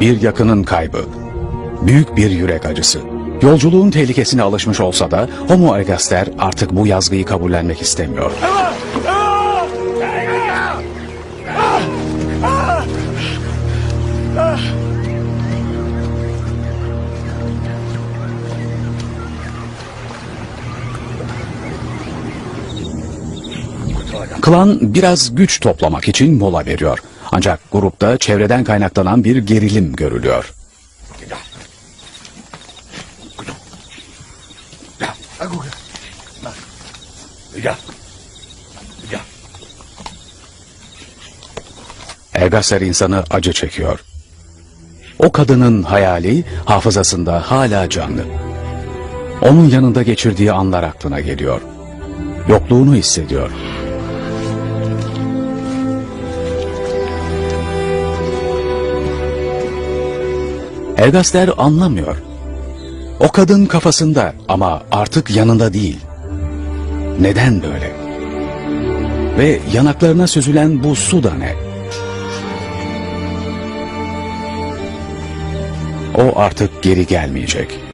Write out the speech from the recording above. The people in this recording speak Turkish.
Bir yakının kaybı. Büyük bir yürek acısı. Yolculuğun tehlikesine alışmış olsa da Homo ergaster artık bu yazgıyı kabullenmek istemiyor. Klan biraz güç toplamak için mola veriyor. Ancak grupta çevreden kaynaklanan bir gerilim görülüyor. Ergaster insanı acı çekiyor. O kadının hayali hafızasında hala canlı. Onun yanında geçirdiği anlar aklına geliyor. Yokluğunu hissediyor. Ergaster anlamıyor. O kadın kafasında ama artık yanında değil. Neden böyle? Ve yanaklarına süzülen bu su da ne? O artık geri gelmeyecek.